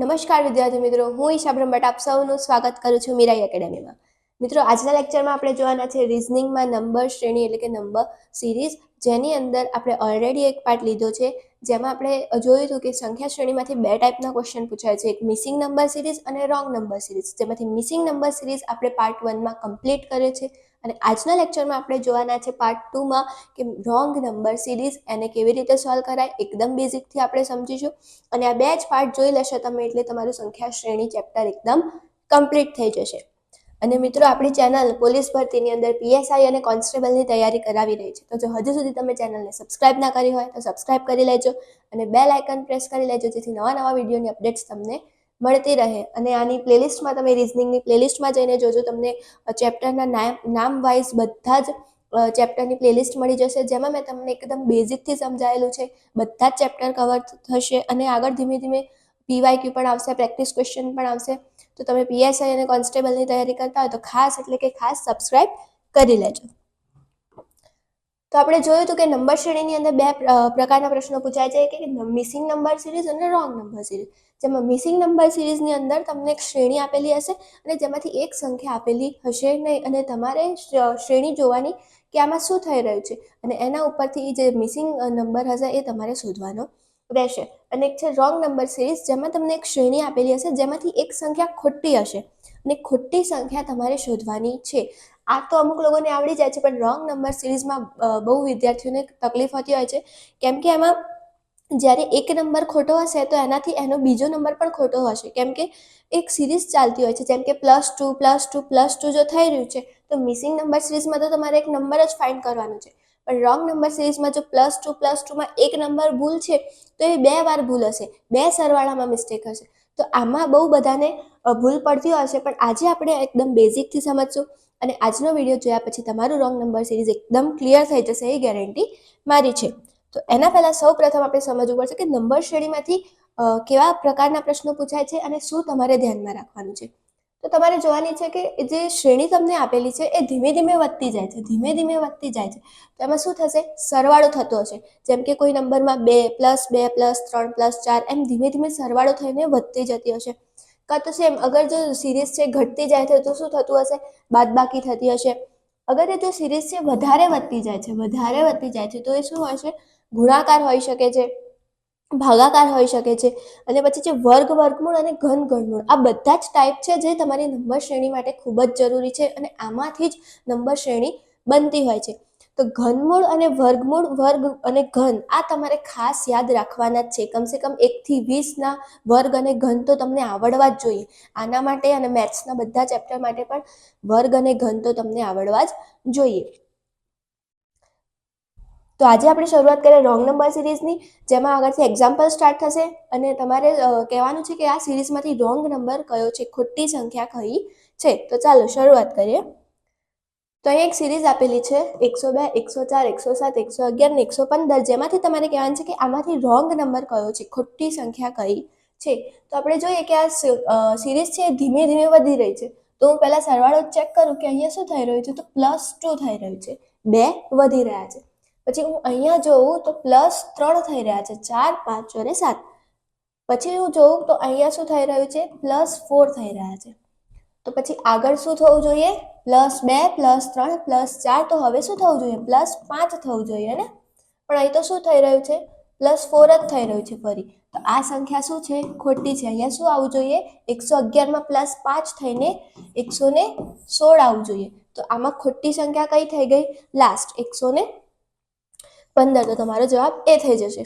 નમસ્કાર વિદ્યાર્થી મિત્રો હું ઈશા બ્રહ્મભટ્ટ. આપ સૌનું સ્વાગત કરું છું મીરાઈ એકેડેમીમાં. મિત્રો, આજના લેક્ચરમાં આપણે જોવાના છે રિઝનિંગમાં નંબર શ્રેણી એટલે કે નંબર સિરીઝ જેની અંદર આપણે ઓલરેડી એક પાર્ટ લીધો છે, જેમાં આપણે જોયું હતું કે સંખ્યા શ્રેણીમાંથી બે ટાઈપના ક્વેશ્ચન પૂછાય છે. એક મિસિંગ નંબર સિરીઝ અને રોંગ નંબર સિરીઝ જેમાંથી મિસિંગ નંબર સિરીઝ આપણે પાર્ટ વનમાં કમ્પ્લીટ કરે છે. અને આજના લેક્ચરમાં આપણે જોવાના છે પાર્ટ ટુમાં કે રોંગ નંબર સિરીઝ એને કેવી રીતે સોલ્વ કરાય, એકદમ બેઝિકથી આપણે સમજીશું. અને આ બે જ પાર્ટ જોઈ લેશો તમે એટલે તમારું સંખ્યા શ્રેણી ચેપ્ટર એકદમ કમ્પ્લીટ થઈ જશે. અને મિત્રો, આપણી ચેનલ પોલીસ ભરતીની અંદર પીએસઆઈ અને કોન્સ્ટેબલની તૈયારી કરાવી રહી છે. તો જો હજુ સુધી તમે ચેનલને સબસ્ક્રાઇબ ના કરી હોય, તો સબસ્ક્રાઇબ કરી લેજો અને બેલ આઇકન પ્રેસ કરી લેજો, જેથી નવા નવા વિડીયોની અપડેટ્સ તમને મળતી રહે. અને આની પ્લેલિસ્ટમાં તમે રિઝનિંગની પ્લેલિસ્ટમાં જઈને જોજો, તમને ચેપ્ટરના નામ નામ વાઇઝ બધા જ ચેપ્ટરની પ્લેલિસ્ટ મળી જશે, જેમાં મેં તમને એકદમ બેઝિકથી સમજાયેલું છે. બધા જ ચેપ્ટર કવર થશે અને આગળ ધીમે ધીમે પીવાયક્યુ પણ આવશે પ્રેક્ટિસ ક્વેશ્ચન પણ આવશે, તો તમે પીએસઆઈ અને કોન્સ્ટેબલની તૈયારી કરતા હોય તો ખાસ એટલે કે ખાસ સબસ્ક્રાઇબ કરી લેજો. તો આપણે જોયું હતું કે નંબર શ્રેણીની અંદર બે પ્રકારના પ્રશ્નો પૂછાય છે, કે મિસિંગ નંબર સિરીઝ અને રોંગ નંબર સિરીઝ જેમાં મિસિંગ નંબર સિરીઝની અંદર તમને એક શ્રેણી આપેલી હશે અને જેમાંથી એક સંખ્યા આપેલી હશે નહીં અને તમારે શ્રેણી જોવાની કે આમાં શું થઈ રહ્યું છે અને એના ઉપરથી જે મિસિંગ નંબર હશે એ તમારે શોધવાનો રહેશે અને એક છે રોંગ નંબર સિરીઝ જેમાં તમને એક શ્રેણી આપેલી હશે, જેમાંથી એક સંખ્યા ખોટી હશે. અને ખોટી સંખ્યા તમારે શોધવાની છે. આ તો અમુક લોકોને આવડી જાય છે, પણ રોંગ નંબર સિરીઝમાં બહુ વિદ્યાર્થીઓને તકલીફ હોતી હોય છે. કેમ કે એમાં જ્યારે એક નંબર ખોટો હશે, તો એનાથી એનો બીજો નંબર પણ ખોટો હશે. કેમ કે એક સિરીઝ ચાલતી હોય છે, જેમ કે plus two plus two plus two જો થઈ રહ્યું છે, તો મિસિંગ નંબર સિરીઝમાં તો તમારે એક નંબર જ ફાઇન્ડ કરવાનો છે. પણ રોંગ નંબર સિરીઝમાં જો પ્લસ ટુ પ્લસ ટુમાં એક નંબર ભૂલ છે, તો એ બે વાર ભૂલ હશે. બે સરવાળામાં મિસ્ટેક હશે. તો આમાં બહુ બધાને ભૂલ પડતી હશે પણ આજે આપણે એકદમ બેઝિકથી સમજશું અને આજનો વીડિયો જોયા પછી તમારું રોંગ નંબર સિરીઝ એકદમ ક્લિયર થઈ જશે, એ ગેરંટી મારી છે. તો એના પહેલાં સૌ પ્રથમ આપણે સમજવું પડશે કે નંબર શ્રેણીમાંથી કેવા પ્રકારના પ્રશ્નો પૂછાય છે અને શું તમારે ધ્યાનમાં રાખવાનું છે. તો તમારે જોવાની છે કે જે શ્રેણી તમને આપેલી છે, એ ધીમે ધીમે વધતી જાય છે, ધીમે ધીમે વધતી જાય છે. તો એમાં શું થશે? સરવાળો થતો હશે. જેમ કે કોઈ નંબરમાં બે પ્લસ બે પ્લસ, ત્રણ પ્લસ, ચાર, એમ ધીમે ધીમે સરવાળો થઈને વધતી જતી હશે. કાં તો સેમ અગર જો સિરીઝ છે ઘટતી જાય છે, તો શું થતું હશે? બાદબાકી થતી હશે. અગર એ જો સિરીઝ છે, વધારે વધતી જાય છે, વધારે વધતી જાય છે, તો એ શું હોય છે ગુણાકાર હોઈ શકે છે. ભાગાકાર હોઈ શકે છે. અને પછી જે વર્ગ, વર્ગમૂળ અને ઘન ઘનમૂળ આ બધા જ ટાઈપ છે જે તમારી નંબર શ્રેણી માટે ખૂબ જ જરૂરી છે અને આમાંથી જ નંબર શ્રેણી બનતી હોય છે. તો ઘનમૂળ અને વર્ગમૂળ, વર્ગ અને ઘન આ તમારે ખાસ યાદ રાખવાના જ છે. કમસે કમ એકથી વીસના વર્ગ અને ઘન તો તમને આવડવા જ જોઈએ. આના માટે અને મેથ્સના બધા ચેપ્ટર માટે પણ વર્ગ અને ઘન તો તમને આવડવા જ જોઈએ. તો આજે આપણે શરૂઆત કરીએ રોંગ નંબર સિરીઝની જેમાં આગળથી એક્ઝામ્પલ સ્ટાર્ટ થશે. અને તમારે કહેવાનું છે કે આ સિરીઝમાંથી રોંગ નંબર કયો છે? ખોટી સંખ્યા કઈ છે? તો ચાલો શરૂઆત કરીએ. તો અહીં એક સિરીઝ આપેલી છે, એકસો બે, એકસો ચાર, એકસો સાત, એકસો અગિયાર ને એકસો પંદર, જેમાંથી તમારે કહેવાનું છે કે આમાંથી રોંગ નંબર કયો છે? ખોટી સંખ્યા કઈ છે? તો આપણે જોઈએ કે આ સિરીઝ છે ધીમે ધીમે વધી રહી છે. તો હું પહેલાં સરવાળો ચેક કરું કે અહીંયા શું થઈ રહ્યું છે? તો પ્લસ ટુ થઈ રહ્યું છે. બે વધી રહ્યા છે. પછી હું અહીંયા જોઉં તો પ્લસ ત્રણ થઈ રહ્યા છે, ચાર, પાંચ અને સાત. પછી હું જોઉં તો અહીંયા શું થઈ રહ્યું છે? પ્લસ ફોર થઈ રહ્યા છે. તો પછી આગળ શું થવું જોઈએ? પ્લસ બે પ્લસ ત્રણ પ્લસ ચાર. તો હવે શું થવું જોઈએ? પ્લસ પાંચ થવું જોઈએ ને? પણ અહીં તો શું થઈ રહ્યું છે? પ્લસ ફોર જ થઈ રહ્યું છે ફરી. તો આ સંખ્યા શું છે? ખોટી છે. અહીંયા શું આવવું જોઈએ? એકસો અગિયારમાં પ્લસ પાંચ થઈને એકસો ને સોળ આવવું જોઈએ. તો આમાં ખોટી સંખ્યા કઈ થઈ ગઈ? લાસ્ટ એકસો ને પંદર, તો તમારો જવાબ એ થઈ જશે.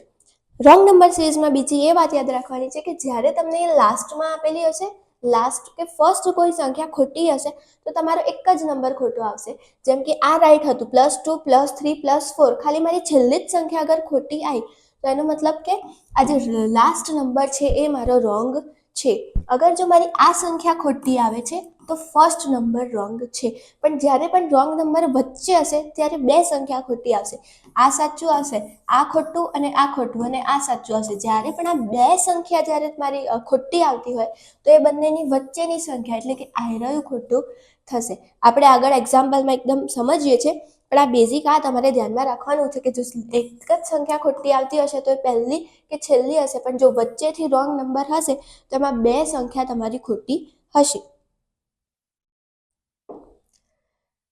રોંગ નંબર સિરીઝમાં બીજી એ વાત યાદ રાખવાની છે કે જ્યારે તમને લાસ્ટમાં આપેલી હશે લાસ્ટ કે ફર્સ્ટ કોઈ સંખ્યા ખોટી હશે, તો તમારો એક જ નંબર ખોટો આવશે. જેમ કે આ રાઈટ હતું plus two plus three plus four ખાલી મારી છેલ્લી જ સંખ્યા અગર ખોટી આવી તો એનો મતલબ કે આ જે લાસ્ટ નંબર છે એ મારો રોંગ છે. અગર જો મારી આ સંખ્યા ખોટી આવે છે તો ફર્સ્ટ નંબર રોંગ છે. પણ જ્યારે પણ રોંગ નંબર વચ્ચે હશે, ત્યારે બે સંખ્યા ખોટી આવશે. આ સાચું આવશે, આ ખોટું અને આ ખોટું અને આ સાચું આવશે. જ્યારે પણ આ બે સંખ્યા જ્યારે મારી ખોટી આવતી હોય, તો એ બંનેની વચ્ચેની સંખ્યા એટલે કે આયરાયું ખોટું થશે. આપણે આગળ એક્ઝામ્પલમાં એકદમ સમજીએ છીએ, પણ આ બેઝિક આ તમારે ધ્યાનમાં રાખવાનું છે કે જો એક જ સંખ્યા ખોટી આવતી હશે, તો એ પહેલી કે છેલ્લી હશે. પણ જો વચ્ચેથી રોંગ નંબર હશે, તો એમાં બે સંખ્યા તમારી ખોટી હશે.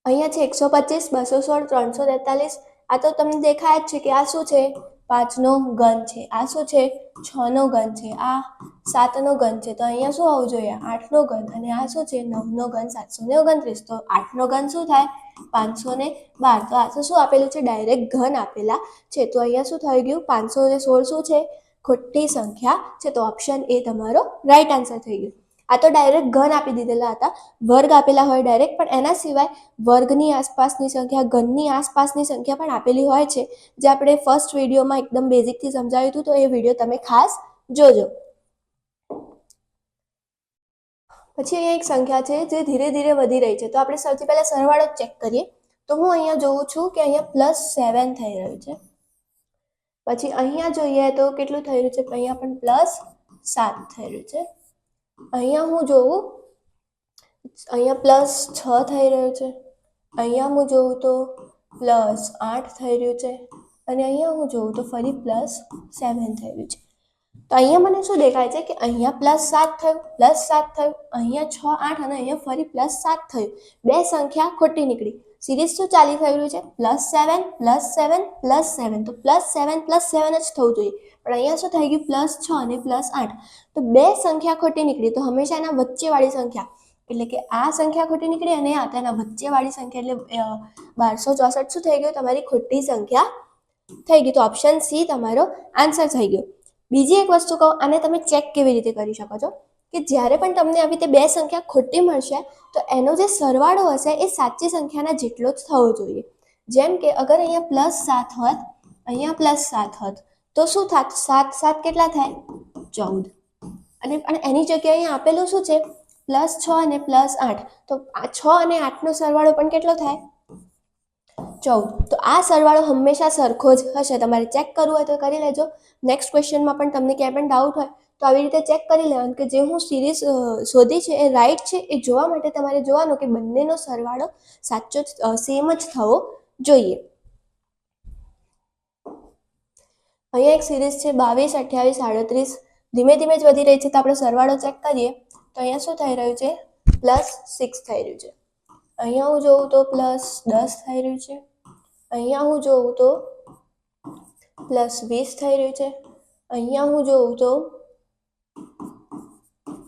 અહીંયા છે એકસો પચીસ, બસો સોળ, ત્રણસો તેતાલીસ. આ તો તમને દેખાય જ છે કે આ શું છે? પાંચનો ઘન છે. આ શું છે? છનો ઘન છે. આ સાતનો ઘન છે. તો અહીંયા શું આવવું જોઈએ? આઠનો ઘન. અને આ શું છે? નવનો ઘન, સાતસો ને ઓગણત્રીસ. તો આઠનો ઘન શું થાય? પાંચસો ને બાર. તો આ તો શું આપેલું છે? ડાયરેક્ટ ઘન આપેલા છે. તો અહીંયા શું થઈ ગયું? પાંચસો ને સોળ શું છે? ખોટી સંખ્યા છે. તો ઓપ્શન એ તમારો રાઈટ આન્સર થઈ ગયો. આ તો ડાયરેક્ટ ઘન આપી દીધેલા હતા. વર્ગ આપેલા હોય ડાયરેક્ટ પણ એના સિવાય વર્ગની આસપાસની સંખ્યા, ઘનની આસપાસની સંખ્યા પણ આપેલી હોય છે. જે આપણે ફર્સ્ટ વિડીયોમાં એકદમ બેઝિકથી સમજાવ્યું હતું, તો એ વીડિયો તમે ખાસ જોજો. પછી અહીંયા એક સંખ્યા છે, જે ધીરે ધીરે વધી રહી છે. તો આપણે સૌથી પહેલાં સરવાળો ચેક કરીએ. તો હું અહીંયા જોઉં છું કે અહીંયા પ્લસ સેવન થઈ રહ્યું છે. પછી અહીંયા જોઈએ તો કેટલું થઈ રહ્યું છે? અહીંયા પણ પ્લસ સાત થઈ રહ્યું છે. અહીંયા હું જોઉં, અહીંયા પ્લસ છ થઈ રહ્યું છે. અહીંયા હું જોઉં તો પ્લસ આઠ થઈ રહ્યું છે. અને અહીંયા હું જોઉં તો ફરી પ્લસ સેવન થઈ રહ્યું છે. તો અહીંયા મને શું દેખાય છે કે અહીંયા પ્લસ સાત થયું પ્લસ સાત થયું, અહીંયા છ, આઠ અને અહીંયા ફરી પ્લસ સાત થયું. બે સંખ્યા ખોટી નીકળી. સિરીઝ શું ચાલી થઈ રહ્યું છે. Plus seven plus seven plus seven તો પ્લસ સેવન પ્લસ સેવન જ થવું જોઈએ. પણ અહીંયા શું થઈ ગયું? પ્લસ છ અને પ્લસ આઠ. તો બે સંખ્યા ખોટી નીકળી. તો હંમેશા એના વચ્ચેવાળી સંખ્યા. એટલે કે આ સંખ્યા ખોટી નીકળી અને આ તેના વચ્ચેવાળી સંખ્યા. એટલે બારસો ચોસઠ શું થઈ ગયું? તમારી ખોટી સંખ્યા થઈ ગઈ. તો ઓપ્શન સી તમારો આન્સર થઈ ગયો. બીજી એક વસ્તુ કહું, આને તમે ચેક કેવી રીતે કરી શકો છો? કે જ્યારે પણ તમને આવી રીતે બે સંખ્યા ખોટી મળશે, તો એનો જે સરવાળો હશે એ સાચી સંખ્યાના જેટલો જ થવો જોઈએ. જેમ કે, અગર અહીંયા પ્લસ સાત હોત, અહીંયા પ્લસ સાત હોત તો શું થાત? સાત સાત કેટલા થાય? ચૌદ. અને એની જગ્યાએ આપેલું શું છે? પ્લસ છ અને પ્લસ આઠ. તો આ છ અને આઠનો સરવાળો પણ કેટલો થાય? ચૌદ. તો આ સરવાળો હંમેશા સરખો જ હશે. તમારે ચેક કરવું હોય તો કરી લેજો. નેક્સ્ટ ક્વેશ્ચનમાં પણ તમને ક્યાંય પણ ડાઉટ હોય, તો આવી રીતે ચેક કરી લેવાનું કે જે હું સિરીઝ શોધી છે, એ રાઈટ છે, એ જોવા માટે તમારે જોવાનું કે બંનેનો સરવાળો સાચો સેમ જ થવો જોઈએ. અહીંયા એક સિરીઝ છે બાવીસ, અઠ્યાવીસ સાડત્રીસ ધીમે ધીમે જ વધી રહી છે. તો આપણે સરવાળો ચેક કરીએ. તો અહીંયા શું થઈ રહ્યું છે? પ્લસ સિક્સ થઈ રહ્યું છે. અહીંયા હું જોઉં તો પ્લસ દસ થઈ રહ્યું છે. અહીંયા હું જોઉં તો પ્લસ વીસ થઈ રહ્યું છે. અહીંયા હું જોઉં તો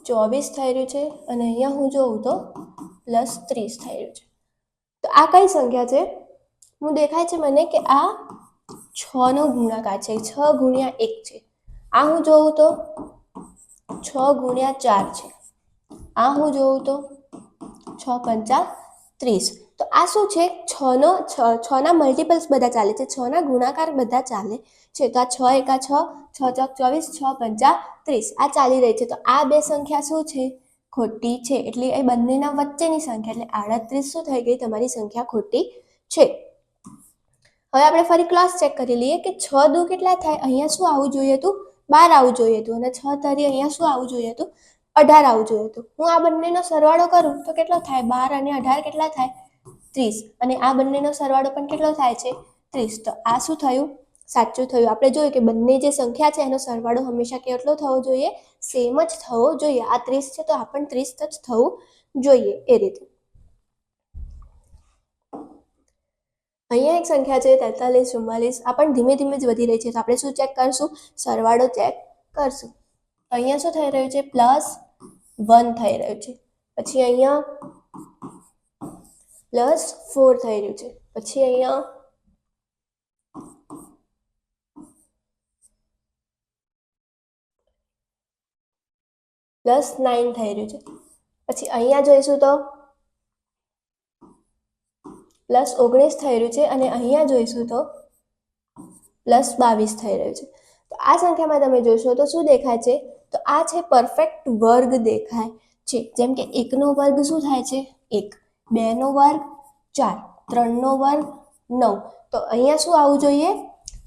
ચોવીસ થઈ રહ્યું છે. અને અહીંયા હું જોઉં તો પ્લસ ત્રીસ થઈ રહ્યું છે. તો આ કઈ સંખ્યા છે? હું દેખાય છે મને કે આ છનો ગુણાકાર છે? છ ગુણ્યા એક છે. આ હું જોઉં તો છ ગુણ્યા ચાર છે. આ હું જોઉં તો છ પંચા ત્રીસ. તો આ શું છે? છનો, છ, છના મલ્ટિપલ્સ બધા ચાલે છે. છના ગુણાકાર બધા ચાલે છે. તો આ છ એકા છ છ ચોક ચોવીસ, છ પંચા ત્રીસ. આ ચાલી રહી છે. તો આ બે સંખ્યા શું છે? ખોટી છે. એટલે એ બંનેના વચ્ચેની સંખ્યા. એટલે આડત્રીસ શું થઈ ગઈ? તમારી સંખ્યા ખોટી છે. હવે આપણે ફરી ક્લાસ ચેક કરી લઈએ કે છ દુ કેટલા થાય? અહીંયા શું આવવું જોઈએ હતું બાર આવવું જોઈએ હતું અને છ તરી અહીંયા શું આવવું જોઈએ હતું અઢાર આવવું જોઈએ હતું હું આ બંનેનો સરવાળો કરું તો કેટલો થાય? બાર અને અઢાર કેટલા થાય? ત્રીસ. અને આ બંનેનો સરવાળો પણ કેટલો થાય છે? ત્રીસ. તો આ શું થયું? સાચું થયું. આપણે જોયું કે બંને જે સંખ્યા છે એનો સરવાળો હંમેશા કેટલો થવો જોઈએ? સેમ જ થવો જોઈએ. આ ત્રીસ છે તો આ પણ ત્રીસ જ થવું જોઈએ એ રીતે. અહીંયા એક સંખ્યા છે, તેતાલીસ, ચુમ્માલીસ. આ પણ ધીમે ધીમે જ વધી રહી છે. તો આપણે શું ચેક કરશું? સરવાળો ચેક કરશું. અહીંયા શું થઈ રહ્યું છે? પ્લસ વન થઈ રહ્યું છે. પછી અહીંયા પ્લસ ફોર થઈ રહ્યું છે. પછી અહીંયા પ્લસ નાઇન થઈ રહ્યું છે. પછી અહીંયા જોઈશું તો પ્લસ ઓગણીસ થઈ રહ્યું છે અને અહીંયા જોઈશું તો પ્લસ બાવીસ થઈ રહ્યું છે. તો આ સંખ્યામાં તમે જોશો તો શું દેખાય છે? તો આ છે પરફેક્ટ વર્ગ દેખાય છે. જેમ કે એકનો વર્ગ શું થાય છે? એક. બેનો વર્ગ ચાર. ત્રણનો વર્ગ નવ. તો અહીંયા શું આવવું જોઈએ?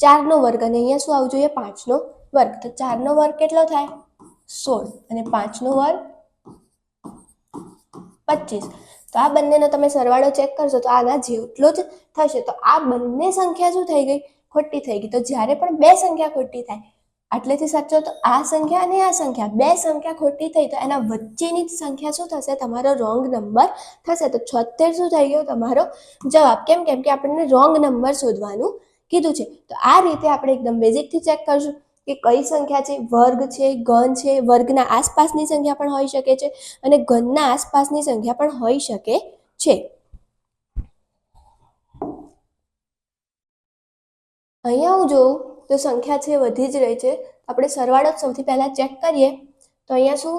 ચારનો વર્ગ અને અહીંયા શું આવવું જોઈએ? પાંચનો વર્ગ. તો ચારનો વર્ગ કેટલો થાય? સોળ. અને પાંચનો વર્ગ પચીસ. તો આ બંનેનો તમે સરવાળો ચેક કરશો તો આના જેટલો જ થશે. તો આ બંને સંખ્યા શું થઈ ગઈ? ખોટી થઈ ગઈ. તો જ્યારે પણ બે સંખ્યા ખોટી થાય, આટલેથી સાચો તો આ સંખ્યા અને આ સંખ્યા. બે સંખ્યા ખોટી થઈ તો એના વચ્ચેની જ સંખ્યા શું થશે? તમારો રોંગ નંબર થશે. તો છોતેર શું થઈ ગયો? તમારો જવાબ. કેમ? કેમ કે આપણને રોંગ નંબર શોધવાનું કીધું છે. તો આ રીતે આપણે એકદમ બેઝિકથી ચેક કરશું. કે કઈ સંખ્યા છે? વર્ગ છે ઘન છે, વર્ગના આસપાસની સંખ્યા પણ હોઈ શકે છે અને ઘનના આસપાસની સંખ્યા પણ હોઈ શકે છે. અહીંયા હું જોઉં તો સંખ્યા છે વધી જ રહી છે. આપણે સરવાળો સૌથી પહેલાં ચેક કરીએ. તો અહીંયા શું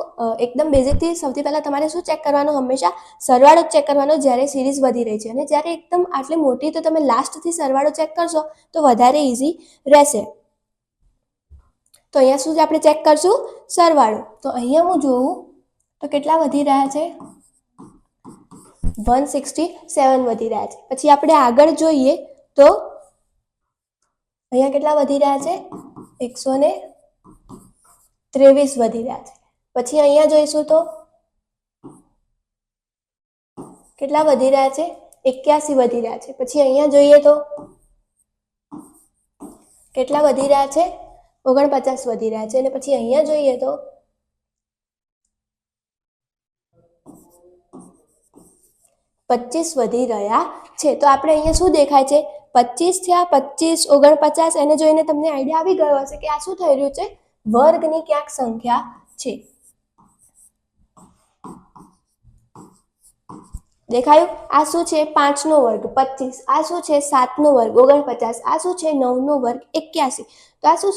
એકદમ બેઝિકથી સૌથી પહેલાં તમારે શું ચેક કરવાનું? હંમેશા સરવાળો ચેક કરવાનો જ્યારે સિરીઝ વધી રહી છે. અને જ્યારે એકદમ આટલી મોટી તો તમે લાસ્ટથી સરવાળો ચેક કરશો તો વધારે ઇઝી રહેશે. તો અહીંયા શું આપણે ચેક કરશું સરવાળો. તો અહીંયા હું જોઉં તો કેટલા વધી રહ્યા છે? વન સિક્સટી સેવન વધી રહ્યા છે. પછી આપણે આગળ જોઈએ તો અહીંયા કેટલા વધી રહ્યા છે? એકસો ને ત્રેવીસ વધી રહ્યા છે. પછી અહીંયા જોઈશું તો કેટલા વધી રહ્યા છે? એક્યાસી વધી રહ્યા છે. પછી અહીંયા જોઈએ તો કેટલા વધી રહ્યા છે? ઓગણપચાસ વધી રહ્યા છે અને પછી અહીંયા જોઈએ તો પચીસ વધી રહ્યા છે. તો આપણે અહીંયા શું દેખાય છે? પચીસ થયા પચીસ, ઓગણપચાસ, એને જોઈને તમને આઈડિયા આવી ગયો હશે કે આ શું થઈ રહ્યું છે? વર્ગની ક્યાંક સંખ્યા છે. દેખાયું? આ શું છે? પાંચનો વર્ગ, પચીસ. આ શું છે? સાતનો વર્ગ, ઓગણપચાસ. આ શું છે? નવનો વર્ગ, એક્યાસી. તો આ શું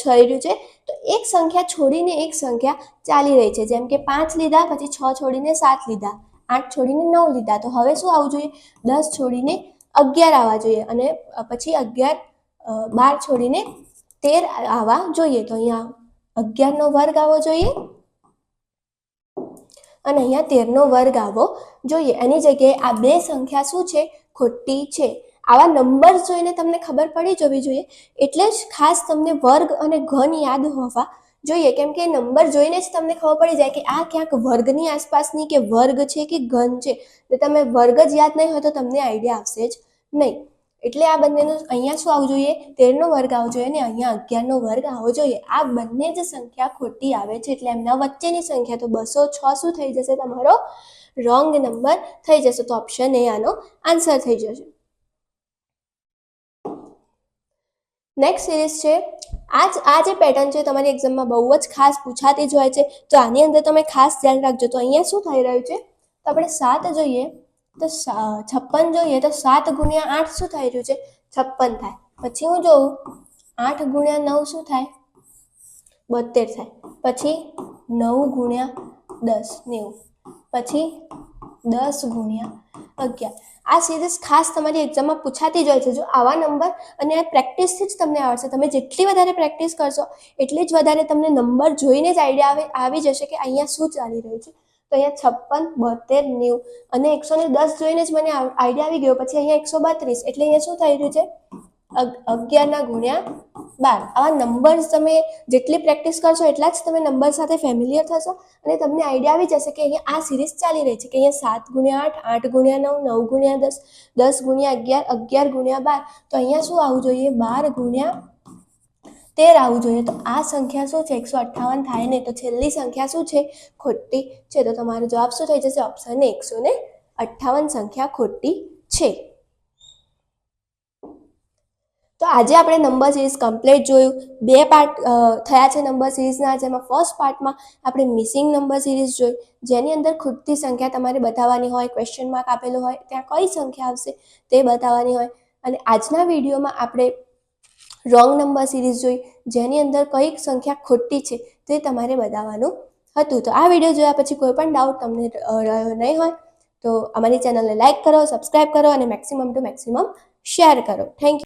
થઈ રહ્યું છે? તો એક સંખ્યા છોડીને એક સંખ્યા ચાલી રહી છે. જેમ કે પાંચ લીધા, પછી છ છોડીને સાત લીધા. આઠ છોડીને નવ લીધા. તો હવે શું આવવું જોઈએ? દસ છોડીને અગિયાર આવવા જોઈએ. અને પછી અગિયાર બાર છોડીને તેર આવવા જોઈએ. તો અહીંયા અગિયારનો વર્ગ આવવો જોઈએ. અને અહીંયા તેરનો વર્ગ આવવો જોઈએ, એની જગ્યાએ આ બે સંખ્યા શું છે? ખોટી છે. આવા નંબર જોઈને તમને ખબર પડી જવી જોઈએ. એટલે જ ખાસ તમને વર્ગ અને ઘન યાદ હોવા જોઈએ. કેમ કે નંબર જોઈને જ તમને ખબર પડી જાય કે આ ક્યાંક વર્ગની આસપાસની કે વર્ગ છે કે ઘન છે. તો તમે વર્ગ જ યાદ નહીં હોય તો તમને આઈડિયા આવશે જ નહીં. એટલે આ બંનેનું અહીંયા શું આવવું જોઈએ? તેરનો વર્ગ આવવો જોઈએ અને અહીંયા અગિયારનો વર્ગ આવવો જોઈએ. આ બંને જ સંખ્યા ખોટી આવે છે. એટલે એમના વચ્ચેની સંખ્યા તો બસો છ શું થઈ જશે? તમારો રોંગ નંબર થઈ જશે. તો ઓપ્શન એ આનો આન્સર થઈ જશે. નેક્સ્ટ સિરીઝ છે. આજ, આ જે પેટર્ન છે તમારી એક્ઝામમાં બહુ જ ખાસ પૂછાતી જ હોય છે. તો આની અંદર તમે ખાસ ધ્યાન રાખજો. તો અહીંયા શું થઈ રહ્યું છે? તો આપણે સાત જોઈએ. તો છપ્પન જોઈએ તો સાત ગુણ્યા આઠ શું થઈ રહ્યું છે? છપ્પન થાય. પછી હું જોઉં, આઠ ગુણ્યા નવ શું થાય? બોતેર થાય. પછી નવ ગુણ્યા દસ, નેવું. પછી દસ ગુણ્યા અગિયાર. આ સિરીઝ ખાસ તમારી એક્ઝામમાં પૂછાતી જ હોય છે. જો આવા નંબર અને આ પ્રેક્ટિસથી જ તમને આવડશે. તમે જેટલી વધારે પ્રેક્ટિસ કરશો, એટલી જ વધારે તમને નંબર જોઈને જ આઈડિયા આવે, આવી જશે કે અહીંયા શું ચાલી રહ્યું છે. તો અહીંયા છપ્પન, બોતેર, નેવું અને એકસો ને દસ જોઈને જ મને આઈડિયા આવી ગયો. પછી અહીંયા એકસો બત્રીસ. એટલે અહીંયા શું થઈ રહ્યું છે? અગ- અગિયારના ગુણ્યા બાર. આવા નંબર્સ તમે જેટલી પ્રેક્ટિસ કરશો એટલા જ તમે નંબર સાથે ફેમિલિયર થશો અને તમને આઈડિયા આવી જશે કે અહીંયા આ સિરીઝ ચાલી રહી છે. કે અહીંયા સાત ગુણ્યા આઠ આઠ ગુણ્યા નવ નવ ગુણ્યા દસ દસ ગુણ્યા અગિયાર અગિયાર ગુણ્યા બાર. તો અહીંયા શું આવવું જોઈએ? બાર ગુણ્યા તેર આવવું જોઈએ. તો આ સંખ્યા શું છે? એકસો અઠ્ઠાવન થાય નહીં તો છેલ્લી સંખ્યા શું છે? ખોટી છે. તો તમારો જવાબ શું થઈ જશે? ઓપ્શન એકસો ને અઠ્ઠાવન સંખ્યા ખોટી છે. તો આજે આપણે નંબર સિરીઝ કમ્પ્લીટ જોયું. બે પાર્ટ થયા છે નંબર સિરીઝના જેમાં ફર્સ્ટ પાર્ટમાં આપણે મિસિંગ નંબર સિરીઝ જોઈ. જેની અંદર ખૂટતી સંખ્યા તમારે બતાવવાની હોય ક્વેશ્ચન માર્ક આપેલું હોય, ત્યાં કઈ સંખ્યા આવશે તે બતાવવાની હોય. અને આજના વિડીયોમાં આપણે રોંગ નંબર સિરીઝ જોઈ, જેની અંદર કઈ સંખ્યા ખોટી છે તે તમારે બતાવવાનું હતું. તો આ વીડિયો જોયા પછી કોઈ પણ ડાઉટ તમને રહ્યો નહીં હોય, તો અમારી ચેનલને લાઇક કરો સબસ્ક્રાઇબ કરો અને મેક્સિમમ ટુ મેક્સિમમ શેર કરો. Thank you